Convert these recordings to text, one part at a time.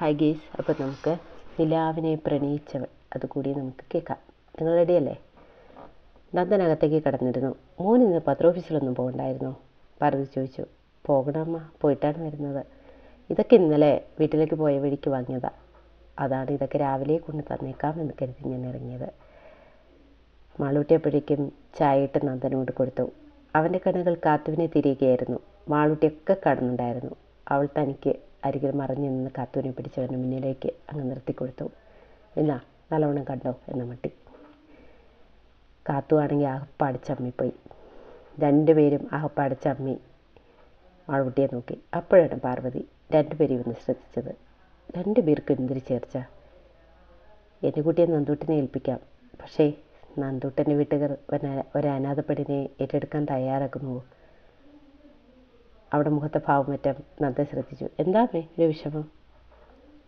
Hi ഗീസ് അപ്പോൾ നമുക്ക് നിലാവിനെ പ്രണയിച്ചവൾ അതുകൂടി നമുക്ക് കേൾക്കാം. നിങ്ങൾ റെഡിയല്ലേ നന്ദനകത്തേക്ക് കടന്നിരുന്നു. മോൻ ഇന്ന് പത്രോഫീസിലൊന്നും പോകണ്ടായിരുന്നോ. പാർവതി ചോദിച്ചു പോകണമ്മ പോയിട്ടാണ് വരുന്നത്. ഇതൊക്കെ ഇന്നലെ വീട്ടിലേക്ക് പോയ വഴിക്ക് വാങ്ങിയതാ. അതാണ് ഇതൊക്കെ രാവിലെ കൊണ്ട് തന്നേക്കാം എന്ന് കരുതി ഞാൻ ഇറങ്ങിയത്. മാളൂട്ടിയപ്പോഴേക്കും ചായ ഇട്ട് നന്ദനോട് കൊടുത്തു. അവന്റെ കണ്ണുകൾ കാത്തുവിനെ തിരിയുകയായിരുന്നു. മാളൂട്ടിയൊക്കെ കടന്നുണ്ടായിരുന്നു. അവൾ തനിക്ക് അരികിൽ മറിഞ്ഞ് നിന്ന് കാത്തൂനെ പിടിച്ചവന്റെ മുന്നിലേക്ക് അങ്ങ് നിർത്തി കൊടുത്തു. എന്നാ നല്ലവണ്ണം കണ്ടോ? എന്ന മട്ടി. കാത്തു ആണെങ്കിൽ ആകപ്പാട് ചമ്മിപ്പോയി രണ്ടുപേരും ആകപ്പാട് ചമ്മി മാളൂട്ടിയെ നോക്കി. അപ്പോഴാണ് പാർവതി രണ്ടുപേരെയും ഒന്ന് ശ്രദ്ധിച്ചത്. രണ്ടുപേർക്കും എന്തൊരു ചേർച്ച? എന്റെ കുട്ടിയെ നന്ദൂട്ടിനെ ഏൽപ്പിക്കാം. പക്ഷേ നന്ദൂട്ടന്റെ വീട്ടുകാർ ഒരു അനാഥപ്പെടിനെ ഏറ്റെടുക്കാൻ തയ്യാറാക്കുന്നുവോ? അവിടെ മുഖത്തെ ഭാവം മറ്റാൻ നന്ദ ശ്രദ്ധിച്ചു. എന്താ അമ്മേ ഒരു വിഷമം?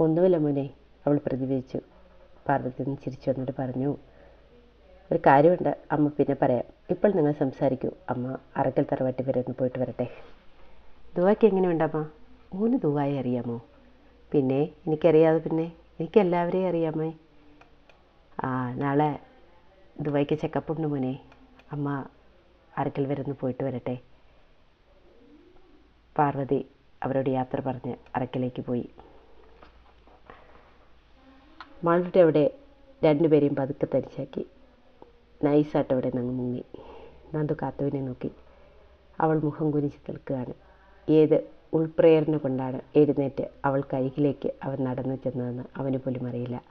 ഒന്നുമില്ല മോനെ അവൾ പ്രതികരിച്ചു പാർവതി നിന്ന് ചിരിച്ചു വന്നിട്ട് പറഞ്ഞു ഒരു കാര്യമുണ്ട്. അമ്മ പിന്നെ പറയാം. ഇപ്പോൾ നിങ്ങൾ സംസാരിക്കൂ. അമ്മ അറക്കൽ തറവാട്ടി വരെ ഒന്ന് പോയിട്ട് വരട്ടെ. ദുവായ്ക്ക് എങ്ങനെയുണ്ടമ്മ? മൂന്ന് ദുവായി അറിയാമോ? പിന്നെ എനിക്കറിയാതെ പിന്നെ എനിക്ക് എല്ലാവരെയും അറിയാമേ? ആ നാളെ ദുബായ്ക്ക് ചെക്കപ്പ് ഉണ്ട് മോനെ. അമ്മ അറക്കൽ വരെ ഒന്ന് പോയിട്ട് വരട്ടെ. പാർവതി അവരോട് യാത്ര പറഞ്ഞ് അരക്കലേക്ക് പോയി. മാളുടെ അവിടെ രണ്ടുപേരെയും പതുക്കെ തരിച്ചാക്കി നൈസായിട്ട് അവിടെ നിന്ന് മുങ്ങി. നന്ദു കാത്തുവിനെ നോക്കി. അവൾ മുഖം കുനിച്ച് നിൽക്കുകയാണ്. ഏത് ഉൾപ്രേരണ കൊണ്ടാണ് എഴുന്നേറ്റ് അവൾ കരികിലേക്ക് അവൻ നടന്നു ചെന്നതെന്ന് അവന് പോലും അറിയില്ല.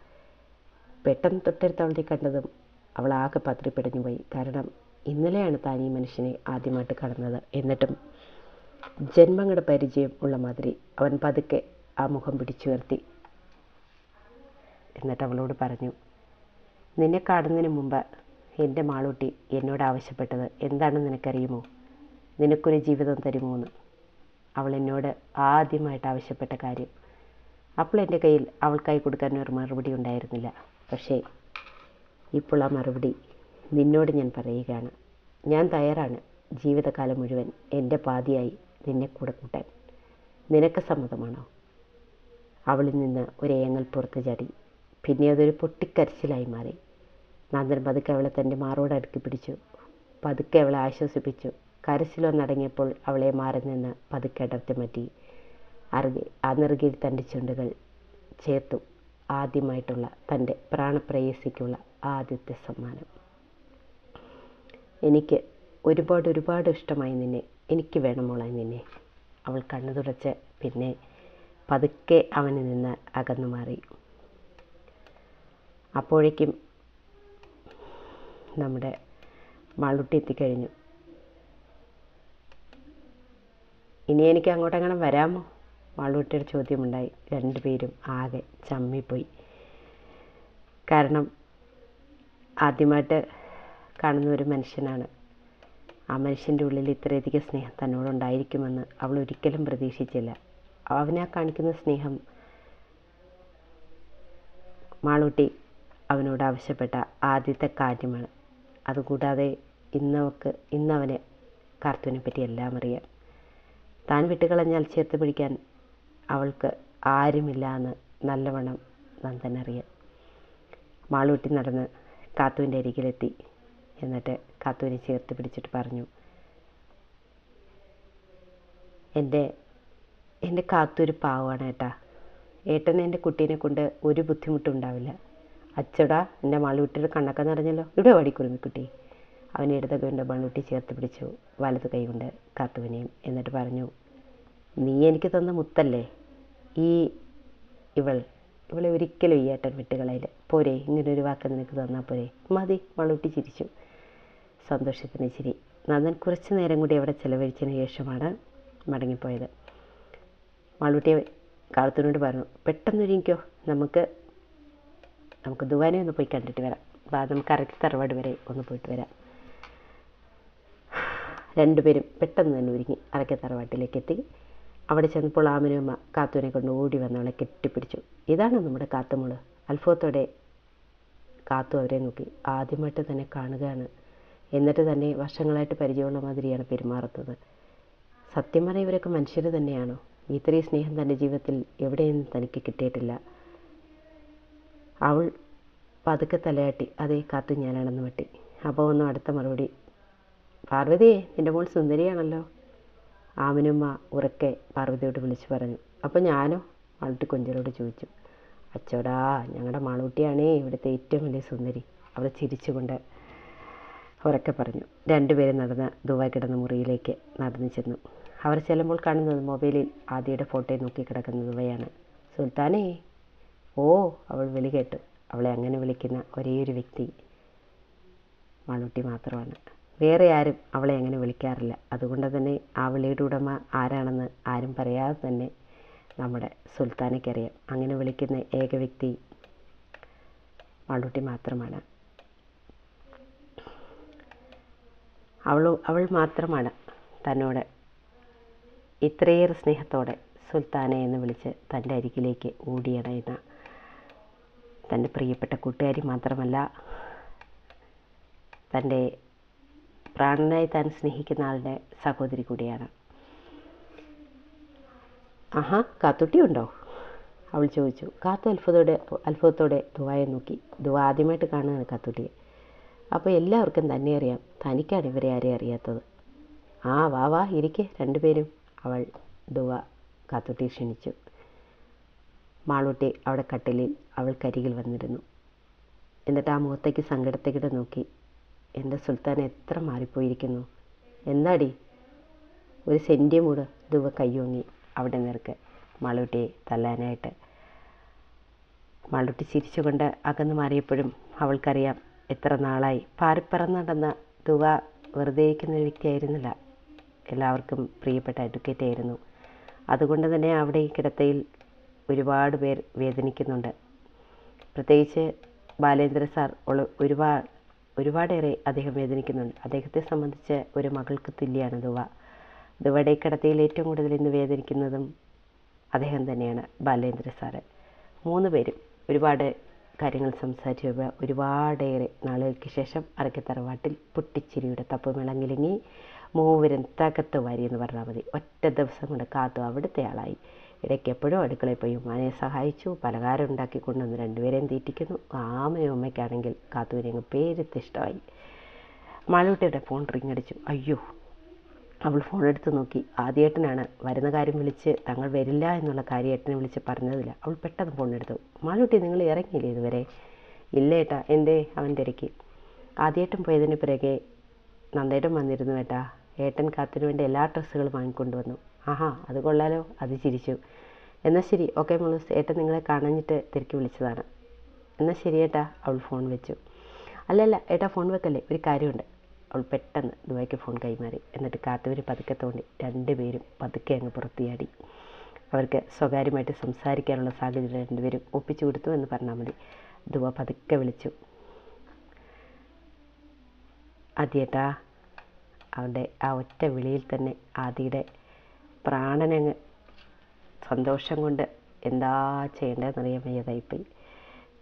പെട്ടെന്ന് തൊട്ടടുത്ത് അവളെ കണ്ടതും അവൾ ആകെ പത്രിപ്പിടഞ്ഞു പോയി. കാരണം ഇന്നലെയാണ് താൻ ഈ മനുഷ്യനെ ആദ്യമായിട്ട് കാണുന്നത്. എന്നിട്ടും ജന്മങ്ങളുടെ പരിചയം ഉള്ള മാതിരി അവൻ പതുക്കെ ആ മുഖം പിടിച്ചുയർത്തി എന്നിട്ട് അവളോട് പറഞ്ഞു നിന്നെ കാണുന്നതിന് മുമ്പ് എന്റെ മാളൂട്ടി എന്നോട് ആവശ്യപ്പെട്ടത് എന്താണെന്ന് നിനക്കറിയുമോ? നിനക്കൊരു ജീവിതം തരുമോ എന്ന്. അവൾ എന്നോട് ആദ്യമായിട്ട് ആവശ്യപ്പെട്ട കാര്യം അപ്പോൾ എന്റെ കയ്യിൽ അവൾക്കായി കൊടുക്കാൻ ഒരു മറുപടി ഉണ്ടായിരുന്നില്ല. പക്ഷേ ഇപ്പോൾ ആ മറുപടി നിന്നോട് ഞാൻ പറയുകയാണ്. ഞാൻ തയ്യാറാണ്. ജീവിതകാലം മുഴുവൻ എന്റെ പാതിയായി നിന്നെ കൂടെ കൂട്ടാൻ. നിനക്ക് സമ്മതമാണോ? അവളിൽ നിന്ന് ഒരു ഏങ്ങൽ പുറത്ത് ചാടി. പിന്നെ അതൊരു പൊട്ടിക്കരച്ചിലായി മാറി. നന്ദൻ പതുക്കെ അവളെ തന്റെ മാറോട് അടുക്കി പിടിച്ചു. പതുക്കെ അവളെ ആശ്വസിപ്പിച്ചു. കരച്ചിലൊന്നടങ്ങിയപ്പോൾ അവളെ മാറി നിന്ന് പതുക്കെ അടർത്തി മാറ്റി. അറുകി ആ നെറുകിൽ തന്റെ ചുണ്ടുകൾ ചേർത്തു. ആദ്യമായിട്ടുള്ള തന്റെ പ്രാണപ്രേയസിക്കുള്ള ആദ്യത്തെ സമ്മാനം. എനിക്ക് ഒരുപാട് ഒരുപാട് ഇഷ്ടമായി നിന്നെ. എനിക്ക് വേണം മോളെ നിന്നെ. അവൾ കണ്ണു തുടച്ച് പിന്നെ പതുക്കെ അവനിൽ നിന്ന് അകന്നു മാറി. അപ്പോഴേക്കും നമ്മുടെ മാളുട്ടി എത്തിക്കഴിഞ്ഞു. ഇനി എനിക്ക് അങ്ങോട്ടെങ്ങനെ വരാമോ? മാളൂട്ടിയുടെ ചോദ്യമുണ്ടായി. രണ്ടുപേരും ആകെ ചമ്മിപ്പോയി. കാരണം ആദ്യമായിട്ട് കാണുന്ന ഒരു മനുഷ്യനാണ് ആ മനുഷ്യന്റെ ഉള്ളിൽ ഇത്രയധികം സ്നേഹം തന്നോടുണ്ടായിരിക്കുമെന്ന് അവൾ ഒരിക്കലും പ്രതീക്ഷിച്ചില്ല. അവനാ കാണിക്കുന്ന സ്നേഹം മാളൂട്ടി അവനോട് ആവശ്യപ്പെട്ട ആദ്യത്തെ കാര്യമാണ്. അതുകൂടാതെ ഇന്നവക്ക് ഇന്നവന് കാർത്തുവിനെ പറ്റി എല്ലാം അറിയാം. താൻ വിട്ടുകളഞ്ഞാൽ ചേർത്ത് പിടിക്കാൻ അവൾക്ക് ആരുമില്ല എന്ന് നല്ലവണ്ണം നന്ദൻ അറിയാം മാളൂട്ടി നടന്ന് കാത്തുവിന്റെ അരികിലെത്തി. എന്നിട്ട് കാത്തുവിനെ ചേർത്ത് പിടിച്ചിട്ട് പറഞ്ഞു എന്റെ എന്റെ കാത്തൊരു പാവമാണ് ഏട്ടാ. ഏട്ടന് എന്റെ കുട്ടീനെ കൊണ്ട് ഒരു ബുദ്ധിമുട്ടും ഉണ്ടാവില്ല. അച്ചടാ എന്റെ മാളൂട്ടിയുടെ കണ്ണൊക്കെ നിറഞ്ഞല്ലോ. ഇവിടെ വടിക്കുറുമി കുട്ടി. അവൻ ഇടത് കൊണ്ട് മണ്ണുട്ടി ചേർത്ത് പിടിച്ചു വലത് കൈ കൊണ്ട് കാത്തുവിനെയും എന്നിട്ട് പറഞ്ഞു നീ എനിക്ക് തന്ന മുത്തല്ലേ? ഈ ഇവൾ ഇവളെ ഒരിക്കലും ഈ ഏട്ടൻ വിട്ടുകളയില്ല. പോരെ ഇങ്ങനൊരു വാക്ക് നിനക്ക് തന്നാൽ പോരെ. മതി മളൂട്ടി ചിരിച്ചു. സന്തോഷത്തിന് ചിരി. നന്ദൻ കുറച്ച് നേരം കൂടി അവിടെ ചിലവഴിച്ചതിന് ശേഷമാണ് മടങ്ങിപ്പോയത്. മാളൂട്ടിയെ കാളത്തിനോട് പറഞ്ഞു പെട്ടെന്നൊരുങ്ങിക്കോ. നമുക്ക് നമുക്ക് ദുബാനെ ഒന്ന് പോയി കണ്ടിട്ട് വരാം. വാ നമുക്ക് കറക്റ്റ് തറവാട് വരെ ഒന്ന് പോയിട്ട് വരാം. രണ്ടുപേരും പെട്ടെന്ന് തന്നെ ഒരുങ്ങി അരക്കി തറവാട്ടിലേക്ക് എത്തി. അവിടെ ചെന്നപ്പോൾ ആമനുമ്മ കാത്തുവിനെ കൊണ്ട് ഓടി വന്ന് അവളെ കെട്ടിപ്പിടിച്ചു. ഇതാണ് നമ്മുടെ കാത്തുമോൾ? അത്ഭുതത്തോടെ കാത്തു അവരെ നോക്കി. ആദ്യമായിട്ട് തന്നെ കാണുകയാണ്. എന്നിട്ട് തന്നെ വർഷങ്ങളായിട്ട് പരിചയമുള്ള മാതിരിയാണ് പെരുമാറുന്നത്. സത്യം പറഞ്ഞാൽ ഇവരൊക്കെ മനുഷ്യർ തന്നെയാണോ. ഇത്രയും സ്നേഹം തന്റെ ജീവിതത്തിൽ എവിടെയും തനിക്ക് കിട്ടിയിട്ടില്ല. അവൾ പതുക്കെ തലയാട്ടി അതേ കാത്തു ഞാനാണെന്ന് വെട്ടി. അപ്പോൾ ഒന്നും അടുത്ത മറുപടി. പാർവതിയെ നിന്റെ മോൾ സുന്ദരിയാണല്ലോ. ആമിനുമ്മ ഉറക്കെ പാർവതിയോട് വിളിച്ചു പറഞ്ഞു. അപ്പോൾ ഞാനോ? മാളൂട്ടി കൊഞ്ചലോട് ചോദിച്ചു. അച്ചോടാ ഞങ്ങളുടെ മാളൂട്ടിയാണേ ഇവിടുത്തെ ഏറ്റവും വലിയ സുന്ദരി. അവൾ ചിരിച്ചുകൊണ്ട് ഉറക്കെ പറഞ്ഞു. രണ്ടുപേരും നടന്ന് ദുബായ് കിടന്ന മുറിയിലേക്ക് നടന്നു ചെന്നു. അവർ ചെല്ലുമ്പോൾ കാണുന്നത് മൊബൈലിൽ ആദിയുടെ ഫോട്ടോയിൽ നോക്കി കിടക്കുന്ന ദുബയാണ്. സുൽത്താനേ. ഓ അവൾ വിളി കേട്ടു. അവളെ അങ്ങനെ വിളിക്കുന്ന ഒരേയൊരു വ്യക്തി മണുട്ടി മാത്രമാണ്. വേറെ ആരും അവളെ അങ്ങനെ വിളിക്കാറില്ല. അതുകൊണ്ട് തന്നെ ആ വിളിയുടെ ഉടമ ആരാണെന്ന് ആരും പറയാതെ തന്നെ നമ്മുടെ സുൽത്താനയ്ക്കറിയാം. അങ്ങനെ വിളിക്കുന്ന ഏക വ്യക്തി മണുട്ടി മാത്രമാണ്. അവൾ അവൾ മാത്രമാണ് തന്നോട് ഇത്രയേറെ സ്നേഹത്തോടെ സുൽത്താനെ എന്ന് വിളിച്ച് തന്റെ അരികിലേക്ക് ഓടിയണയുന്ന തന്റെ പ്രിയപ്പെട്ട കൂട്ടുകാരി മാത്രമല്ല തന്റെ പ്രാണനായി താൻ സ്നേഹിക്കുന്ന ആളുടെ സഹോദരി കൂടിയാണ്. ആഹാ കാത്തുട്ടിയുണ്ടോ? അവൾ ചോദിച്ചു. കാത്തു അത്ഭുതത്തോടെ അത്ഭുതത്തോടെ ദുവായെ നോക്കി. ദുവ ആദ്യമായിട്ട് കാണുകയാണ് കാത്തുട്ടിയെ. അപ്പോൾ എല്ലാവർക്കും തന്നെ അറിയാം തനിക്കാണ് ഇവരെ ആരെയും അറിയാത്തത്. ആ വാ വാ ഇരിക്കെ രണ്ടുപേരും. അവൾ ദുവ കാത്തുട്ടി ക്ഷണിച്ചു. മാളൂട്ടി അവിടെ കട്ടിലിൽ അവൾക്കരികിൽ വന്നിരുന്നു. എന്നിട്ട് ആ മുഖത്തേക്ക് സങ്കടത്തേക്കിടെ നോക്കി. എന്റെ സുൽത്താൻ എത്ര മാറിപ്പോയിരിക്കുന്നു? എന്നാടി ഒരു സെന്റി മൂട് ദുവ കയ്യോങ്ങി അവിടെ നിർക്ക് മാളൂട്ടിയെ തല്ലാനായിട്ട്. മാളൂട്ടി ചിരിച്ചുകൊണ്ട് അകന്നു മാറിയപ്പോഴും അവൾക്കറിയാം എത്ര നാളായി. പാറിപ്പറന്ന് നടന്ന ദുവ വെറുതെ ഇരിക്കുന്ന വ്യക്തിയായിരുന്നില്ല. എല്ലാവർക്കും പ്രിയപ്പെട്ട അഡ്വക്കേറ്റ് ആയിരുന്നു. അതുകൊണ്ട് തന്നെ അവിടെ ഈ കിടത്തയിൽ ഒരുപാട് പേർ വേദനിക്കുന്നുണ്ട്. പ്രത്യേകിച്ച് ബാലേന്ദ്ര സാർ ഒരുപാട് ഒരുപാടേറെ അദ്ദേഹം വേദനിക്കുന്നുണ്ട്. അദ്ദേഹത്തെ സംബന്ധിച്ച് ഒരു മകൾക്ക് തുല്യമാണ് ദുവ. ദുവയുടെ കിടത്തയിൽ ഏറ്റവും കൂടുതൽ ഇന്ന് വേദനിക്കുന്നതും അദ്ദേഹം തന്നെയാണ് ബാലേന്ദ്ര സാറ്. മൂന്ന് പേരും ഒരുപാട് കാര്യങ്ങൾ സംസാരിച്ചു ഒരുപാടേറെ നാളുകൾക്ക് ശേഷം അറക്കത്തറവാട്ടിൽ പൊട്ടിച്ചിരിയുടെ തപ്പ് മിളങ്ങിലിങ്ങി മൂവരും തകത്ത് വാരി എന്ന് പറഞ്ഞാൽ മതി. ഒറ്റ ദിവസം കൊണ്ട് കാത്തു അവിടുത്തെ ആളായി. ഇടയ്ക്ക് എപ്പോഴും അടുക്കളയിൽ പോയി ഉമ്മാനെ സഹായിച്ചു. പലഹാരം ഉണ്ടാക്കി കൊണ്ടുവന്ന് രണ്ടുപേരെയും തീറ്റിക്കുന്നു. ആമയും ഉമ്മയ്ക്കാണെങ്കിൽ കാത്തുവിനെ അങ്ങ് പേരെത്തി ഇഷ്ടമായി. മാളൂട്ടിയുടെ ഫോൺ റിങ് അടിച്ചു. അയ്യോ അവൾ ഫോൺ എടുത്ത് നോക്കി. ആദ്യേട്ടനാണ്. വരുന്ന കാര്യം വിളിച്ച് തങ്ങൾ വരില്ല എന്നുള്ള കാര്യം ഏട്ടനെ വിളിച്ച് പറഞ്ഞതില്ല. അവൾ പെട്ടെന്ന് ഫോൺ എടുത്തു മാളൂട്ടി നിങ്ങൾ ഇറങ്ങിയില്ലേ ഇതുവരെ? ഇല്ല ഏട്ടാ. എന്തേ? അവൻ തിരക്കി ആദ്യേട്ടൻ പോയതിന് പിറകെ നന്ദേട്ടൻ വന്നിരുന്നു ഏട്ടാ. ഏട്ടൻ കാത്തിനു വേണ്ടി എല്ലാ ഡ്രസ്സുകളും വാങ്ങിക്കൊണ്ടുവന്നു. ആഹാ അത് കൊള്ളാലോ. അത് ചിരിച്ചു. എന്നാൽ ശരി. ഓക്കെ മോളൂസ്. ഏട്ടൻ നിങ്ങളെ കാണഞ്ഞിട്ട് തിരക്കി വിളിച്ചതാണ്. എന്നാൽ ശരി ഏട്ടാ. അവൾ ഫോൺ വെച്ചു. അല്ലല്ല ഏട്ടാ ഫോൺ വെക്കല്ലേ? ഒരു കാര്യമുണ്ട്. അവൾ പെട്ടെന്ന് ദുബായ്ക്ക് ഫോൺ കൈമാറി. എന്നിട്ട് കാത്തവർ പതുക്കെ തോണ്ടി രണ്ടുപേരും പതുക്കെ അങ്ങ് പുറത്തിയാടി. അവർക്ക് സ്വകാര്യമായിട്ട് സംസാരിക്കാനുള്ള സാഹചര്യം രണ്ടുപേരും ഒപ്പിച്ചു കൊടുത്തു എന്ന് പറഞ്ഞാൽ മതി. ദുബ പതുക്കെ വിളിച്ചു. ആദ്യേട്ടാ അവന്റെ ആ ഒറ്റ വിളിയിൽ തന്നെ ആദിയുടെ പ്രാണനങ്ങ് സന്തോഷം കൊണ്ട് എന്താ ചെയ്യേണ്ടതെന്നറിയാൻ വയ്യാതായിപ്പോയി.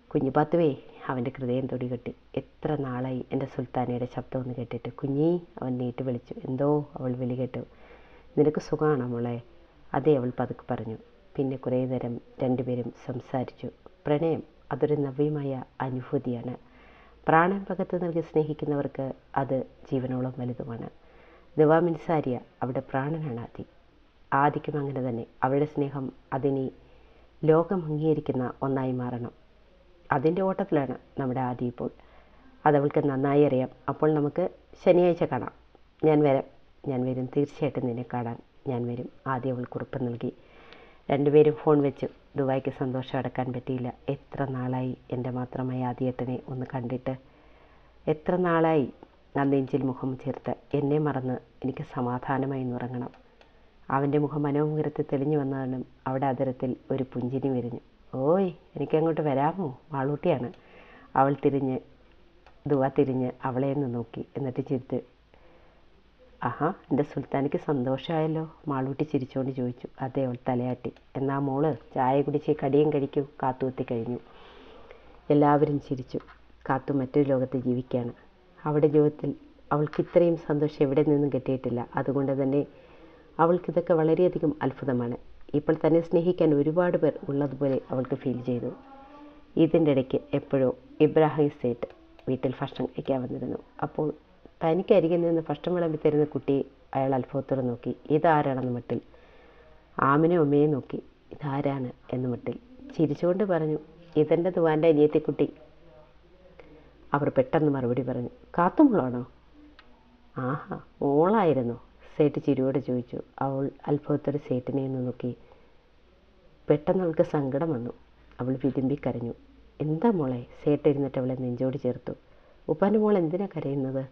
കുഞ്ഞുപാത്തുവേ അവന്റെ ഹൃദയം തൊടി കെട്ടി. എത്ര നാളായി എന്റെ സുൽത്താനയുടെ ശബ്ദം ഒന്ന് കേട്ടിട്ട്. കുഞ്ഞി അവൻ നീട്ടി വിളിച്ചു. എന്തോ അവൾ വിളി കേട്ടു. നിനക്ക് സുഖമാണോ മോളെ? അതേ അവൾ പതുക്കെ പറഞ്ഞു. പിന്നെ കുറേ നേരം രണ്ടുപേരും സംസാരിച്ചു. പ്രണയം അതൊരു നവ്യമായ അനുഭൂതിയാണ്. പ്രാണൻ പകത്ത് നൽകി സ്നേഹിക്കുന്നവർക്ക് അത് ജീവനോളം വലുതുമാണ്. ദിവാമിൻസാരിയ അവിടെ പ്രാണനാണ് ആദി. ആദിക്കും അങ്ങനെ തന്നെ. അവളുടെ സ്നേഹം അതിനി ലോകം അംഗീകരിക്കുന്ന ഒന്നായി മാറണം. അതിന്റെ ഓട്ടത്തിലാണ് നമ്മുടെ ആദി ഇപ്പോൾ. അതവൾക്ക് നന്നായി അറിയാം. അപ്പോൾ നമുക്ക് ശനിയാഴ്ച കാണാം. ഞാൻ വരാം. ഞാൻ വരും. തീർച്ചയായിട്ടും നിന്നെ കാണാൻ ഞാൻ വരും. ആദ്യം അവൾ കുറിപ്പ് നൽകി. രണ്ടുപേരും ഫോൺ വെച്ചു. ദുബായ്ക്ക് സന്തോഷം അടക്കാൻ പറ്റിയില്ല. എത്ര നാളായി എന്റെ മാത്രമായി ആദ്യേട്ടനെ ഒന്ന് കണ്ടിട്ട്. എത്ര നാളായി ആ മുഖം ചേർത്ത് എന്നെ മറന്ന് എനിക്ക് സമാധാനമായി ഉറങ്ങണം. അവന്റെ മുഖം മനോമുഖരത്തിൽ തെളിഞ്ഞു വന്നാലും അവിടെ അതരത്തിൽ ഒരു പുഞ്ചിരി വിരിഞ്ഞു. ഓയ് എനിക്കങ്ങോട്ട് വരാമോ? മാളൂട്ടിയാണ് അവൾ തിരിഞ്ഞ് ദുവ തിരിഞ്ഞ് അവളെ ഒന്ന് നോക്കി. എന്നിട്ട് ചിരിത്ത് ആഹാ എന്റെ സുൽത്താനിക്ക് സന്തോഷമായല്ലോ? മാളൂട്ടി ചിരിച്ചുകൊണ്ട് ചോദിച്ചു. അതെ അവൾ തലയാട്ടി. എന്നാ മോൾ ചായ കുടിച്ച് കടിയും കഴിക്കൂ കാത്തുകുത്തി കഴിഞ്ഞു. എല്ലാവരും ചിരിച്ചു. കാത്തു മറ്റൊരു ലോകത്ത് ജീവിക്കുകയാണ് അവിടെ ജീവിതത്തിൽ അവൾക്ക് ഇത്രയും സന്തോഷം എവിടെ നിന്നും കിട്ടിയിട്ടില്ല. അതുകൊണ്ട് തന്നെ അവൾക്കിതൊക്കെ വളരെയധികം അത്ഭുതമാണ്. ഇപ്പോൾ തന്നെ സ്നേഹിക്കാൻ ഒരുപാട് പേർ ഉള്ളതുപോലെ അവൾക്ക് ഫീൽ ചെയ്തു ഇതിന്റെ ഇടയ്ക്ക് എപ്പോഴോ ഇബ്രാഹിം സേട്ട് വീട്ടിൽ ഭക്ഷണം കഴിക്കാൻ വന്നിരുന്നു. അപ്പോൾ തനിക്ക് അരികിൽ നിന്ന് ഭക്ഷണം വിളമ്പി തരുന്ന കുട്ടിയെ അയാൾ അത്ഭുതത്തോടെ നോക്കി. ഇതാരാണെന്ന് മട്ടിൽ? ആമിനെ ഉമ്മയെ നോക്കി. ഇതാരാണ്? എന്ന് മട്ടിൽ ചിരിച്ചുകൊണ്ട് പറഞ്ഞു. ഇതെന്റെ ദുവാന്റെ അനിയത്തിക്കുട്ടി. അവർ പെട്ടെന്ന് മറുപടി പറഞ്ഞു. കാത്തുമുള്ളാണോ ആഹാ മോളായിരുന്നു. സേട്ട് ചിരിയോടെ ചോദിച്ചു. അവൾ അത്ഭുതത്തോടെ സേട്ടിനെ ഒന്ന് നോക്കി. പെട്ടെന്ന് അവൾക്ക് സങ്കടം വന്നു. അവൾ വിതുമ്പി കരഞ്ഞു. എന്താ മോളെ? സേട്ട് ഇരുന്നിട്ട് അവളെ നെഞ്ചോട് ചേർത്തു. ഉപ്പാന്റെ മോൾ എന്തിനാ കരയുന്നത്?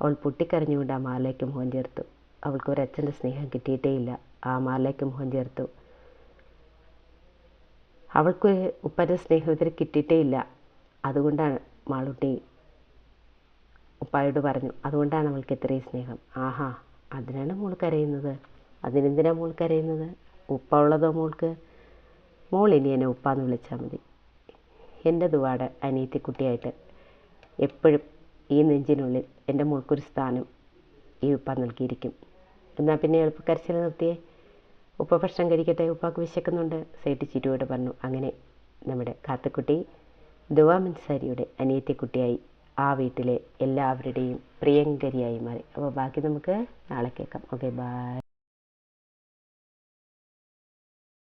അവൾ പൊട്ടിക്കരഞ്ഞുകൊണ്ട് ആ മാലയ്ക്ക് മുഖം ചേർത്തു. അവൾക്ക് ഒരച്ഛന്റെ സ്നേഹം കിട്ടിയിട്ടേയില്ല. ആ മാലയ്ക്ക് മുഖം ചേർത്തു. അവൾക്കൊരു ഉപ്പന്റെ സ്നേഹം ഇതുവരെ കിട്ടിയിട്ടേയില്ല. അതുകൊണ്ടാണ് മാളുട്ടി ഉപ്പായോട് പറഞ്ഞു. അതുകൊണ്ടാണ് അവൾക്ക് ഇത്രയും സ്നേഹം. ആഹാ അതിനാണ് മോൾ കരയുന്നത്. അതിനെന്തിനാണ് മോൾ കരയുന്നത്? ഉപ്പ ഉള്ളതോ മോൾക്ക്? മോൾ ഇനി എന്നെ ഉപ്പാന്ന് വിളിച്ചാൽ മതി. എന്റെ ദുവാട് അനിയത്തിക്കുട്ടിയായിട്ട് എപ്പോഴും ഈ നെഞ്ചിനുള്ളിൽ എന്റെ മോൾക്കൊരു സ്ഥാനം ഈ ഉപ്പ നൽകിയിരിക്കും. എന്നാൽ പിന്നെ എളുപ്പക്കരച്ചിൽ നിർത്തിയേ? ഉപ്പ ഭക്ഷണം കഴിക്കട്ടെ? ഉപ്പാക്ക് വിശക്കുന്നുണ്ട്. സൈറ്റ് ചിരുവോട് പറഞ്ഞു അങ്ങനെ നമ്മുടെ കാത്തുക്കുട്ടി ദുവാ മൻസാരിയുടെ അനിയത്തിക്കുട്ടിയായി. ആ വീട്ടിലെ എല്ലാവരുടെയും പ്രിയങ്കരിയായി മാറി. അപ്പോൾ ബാക്കി നമുക്ക് നാളെ കേൾക്കാം. Okay bye